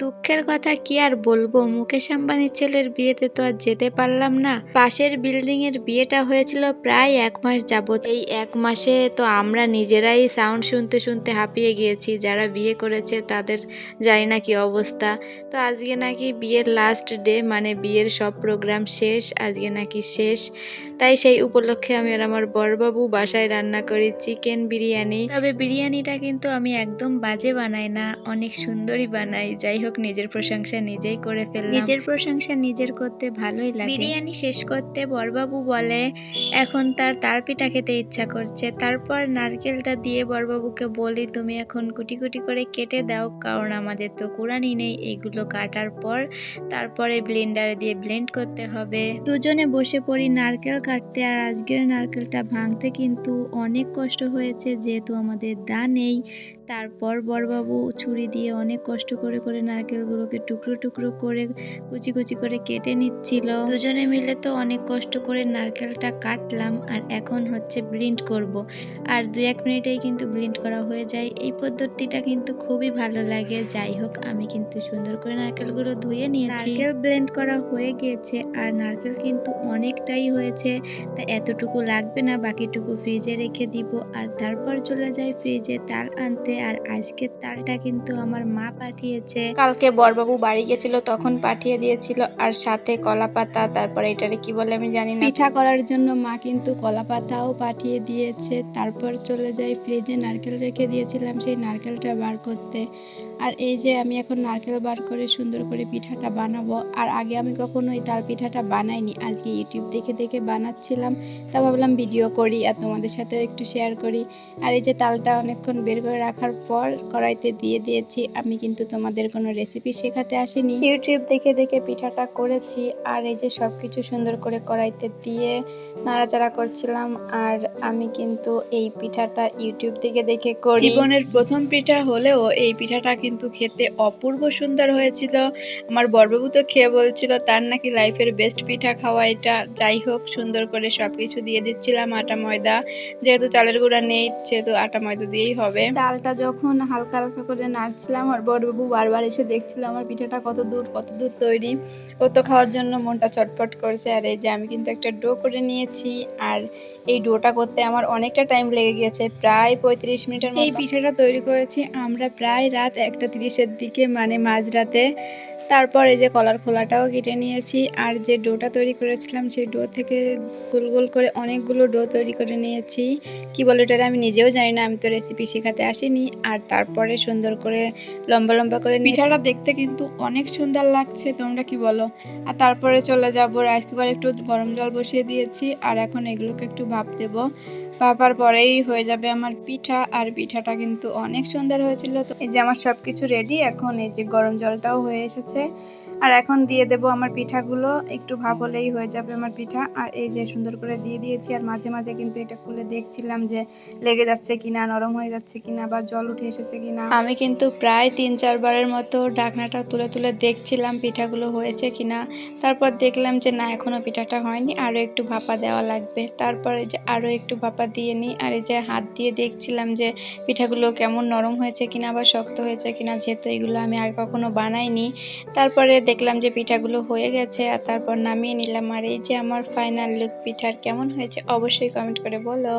দুঃখের কথা কি আর বলব? মুকেশ আম্বানির ছেলের বিয়েতে তো আর যেতে পারলাম না। পাশের বিল্ডিং এর বিয়েটা হয়েছিল প্রায় এক মাস যাবত। এই এক মাসে তো আমরা নিজেরাই সাউন্ড শুনতে শুনতে হাঁপিয়ে গিয়েছি। যারা বিয়ে করেছে তাদের জানি না কি অবস্থা। তো আজকে নাকি বিয়ের লাস্ট ডে মানে বিয়ের সব প্রোগ্রাম শেষ, আজকে নাকি শেষ। তাই সেই উপলক্ষে আমি আর আমার বড়বাবু বাসায় রান্না করি চিকেন বিরিয়ানি। তবে বিরিয়ানিটা কিন্তু আমি একদম বাজে বানাই না, অনেক সুন্দরই বানাই। যাই হোক নিজের প্রশংসা নিজেই করে ফেললাম। নিজের প্রশংসা নিজের করতে ভালোই লাগে। বিরিয়ানি শেষ করতে বরবাবু বলে এখন তার তাল পিঠা খেতে ইচ্ছা করছে। তারপর নারকেলটা দিয়ে বরবাবুকে বলি তুমি এখন কুটি কুটি করে কেটে দাও কারণ আমাদের তো কুড়ানি নেই। এইগুলো কাটার পর তারপরে ব্লেন্ডারে দিয়ে ব্লেন্ড করতে হবে। দুজনে বসে পড়ি নারকেল কাটতে। আর আজকের নারকেলটা ভাঙতে কিন্তু অনেক কষ্ট হয়েছে যেহেতু আমাদের দা নেই। তারপর বড়বাবু ছুরি দিয়ে অনেক কষ্ট করে করে নারকেলগুলোকে টুকরো টুকরো করে কুচি কুচি করে কেটে নিচ্ছিল। দুজনে মিলে তো অনেক কষ্ট করে নারকেলটা কাটলাম আর এখন হচ্ছে ব্লিন্ড করব। আর দু এক মিনিটেই কিন্তু ব্লিন্ড করা হয়ে যায়। এই পদ্ধতিটা কিন্তু খুবই ভালো লাগে। যাই হোক, আমি কিন্তু সুন্দর করে নারকেলগুলো ধুয়ে নিয়েছি। নারকেল ব্লেন্ড করা হয়ে গিয়েছে আর নারকেল কিন্তু অনেকটাই হয়েছে। তা এতটুকু লাগবে না, বাকিটুকু ফ্রিজে রেখে দিব। আর তারপর চলে যাই ফ্রিজে তাল আনতে। আর আজকের তালটা কিন্তু আমার মা পাঠিয়েছে। কালকে বরবাবু বাড়ি গেছিল তখন পাঠিয়ে দিয়েছিল আর সাথে কলা পাতা তারপরে এটারে কি বলে আমি জানি না। পিঠা করার জন্য মা কিন্তু কলা পাতাও পাঠিয়ে দিয়েছে তারপর চলে যাই ফ্রিজে নারকেল রেখে দিয়েছিলাম সেই নারকেলটা বার করতে। আর এই যে আমি এখন নারকেল বার করে সুন্দর করে পিঠাটা বানাবো আর আগে আমি কখনো এই তাল পিঠাটা বানাইনি আজকে ইউটিউব দেখে দেখে বানাচ্ছিলাম তা ভাবলাম ভিডিও করি আর তোমাদের সাথেও একটু শেয়ার করি। আর এই যে তালটা অনেকক্ষণ বের করে রাখার পর কড়াইতে দিয়ে দিয়েছি। আমি কিন্তু তোমাদের কোনো রেসিপি শেখাতে আসিনি। ইউটিউব দেখে দেখে পিঠাটা করেছি আর এই যে সব কিছু সুন্দর করে কড়াইতে দিয়ে নাড়াচাড়া করছিলাম আর আমি কিন্তু এই পিঠাটা ইউটিউব থেকে দেখে করি। জীবনের প্রথম পিঠা হলেও এই পিঠাটা কিন্তু খেতে অপূর্ব সুন্দর হয়েছিল। আমার বরবাবু তো খেয়ে বলছিল তার নাকি লাইফের বেস্ট পিঠা খাওয়া এটা। যাই হোক সুন্দর করে সব কিছু দিয়ে দিচ্ছিলাম আটা ময়দা। যেহেতু চালের গুঁড়া নেই সেহেতু আটা ময়দা দিয়েই হবে। চালটা যখন হালকা হালকা করে নাড়ছিলাম আর বড়বাবু বারবার এসে দেখছিল আমার পিঠাটা কত দূর কত দূর তৈরি। ও তো খাওয়ার জন্য মনটা চটপট করছে। আর এই যে আমি কিন্তু একটা ডো করে নিয়েছি আর এই ডোটা করতে আমার অনেকটা টাইম লেগে গিয়েছে প্রায় পঁয়ত্রিশ মিনিটের এই পিঠাটা তৈরি করেছি আমরা প্রায় রাত একটা তিরিশের দিকে মানে মাঝরাতে। তারপর এই যে কলার খোলাটাও কেটে নিয়েছি আর যে ডোটা তৈরি করেছিলাম সেই ডো থেকে গোল গোল করে অনেকগুলো ডো তৈরি করে নিয়েছি। কি বলে এটা আমি নিজেও জানি না, আমি তো রেসিপি শেখাতে আসিনি। আর তারপরে সুন্দর করে লম্বা লম্বা করে পিঠাটা দেখতে কিন্তু অনেক সুন্দর লাগছে, তোমরা কি বলো? আর তারপরে চলে যাব রাইস কুকারে একটু গরম জল বসিয়ে দিয়েছি আর এখন এগুলোকে একটু ভাপ দেবো। ভাপার পরেই হয়ে যাবে আমার পিঠা, আর পিঠাটা কিন্তু অনেক সুন্দর হয়েছিল। তো এই যে আমার সব কিছু রেডি এখন এই যে গরম জলটাও হয়ে এসেছে। আর এখন দিয়ে দেব আমার পিঠাগুলো। একটু ভাব হলেই হয়ে যাবে আমার পিঠা। আর এই যে সুন্দর করে দিয়ে দিয়েছি, আর মাঝে মাঝে কিন্তু এটা খুলে দেখছিলাম যে লেগে যাচ্ছে কিনা, নরম হয়ে যাচ্ছে কিনা বা জল উঠে এসেছে কিনা। আমি কিন্তু প্রায় তিন চারবারের মতো ঢাকনাটা তুলে তুলে দেখছিলাম পিঠাগুলো হয়েছে কিনা। তারপর দেখলাম যে না এখনও পিঠাটা হয়নি। আরও একটু ভাপা দেওয়া লাগবে। তারপরে যে আরও একটু ভাপা দিয়ে নিই। আর এই যে হাত দিয়ে দেখছিলাম যে পিঠাগুলো কেমন নরম হয়েছে কিনা বা শক্ত হয়েছে কিনা, যেহেতু এগুলো আমি আগে কখনো বানাইনি। তারপরে দেখলাম যে পিঠাগুলো হয়ে গেছে আর তারপর নামিয়ে নিলাম। আর এই যে আমার ফাইনাল লুক পিঠার কেমন হয়েছে, অবশ্যই কমেন্ট করে বলো।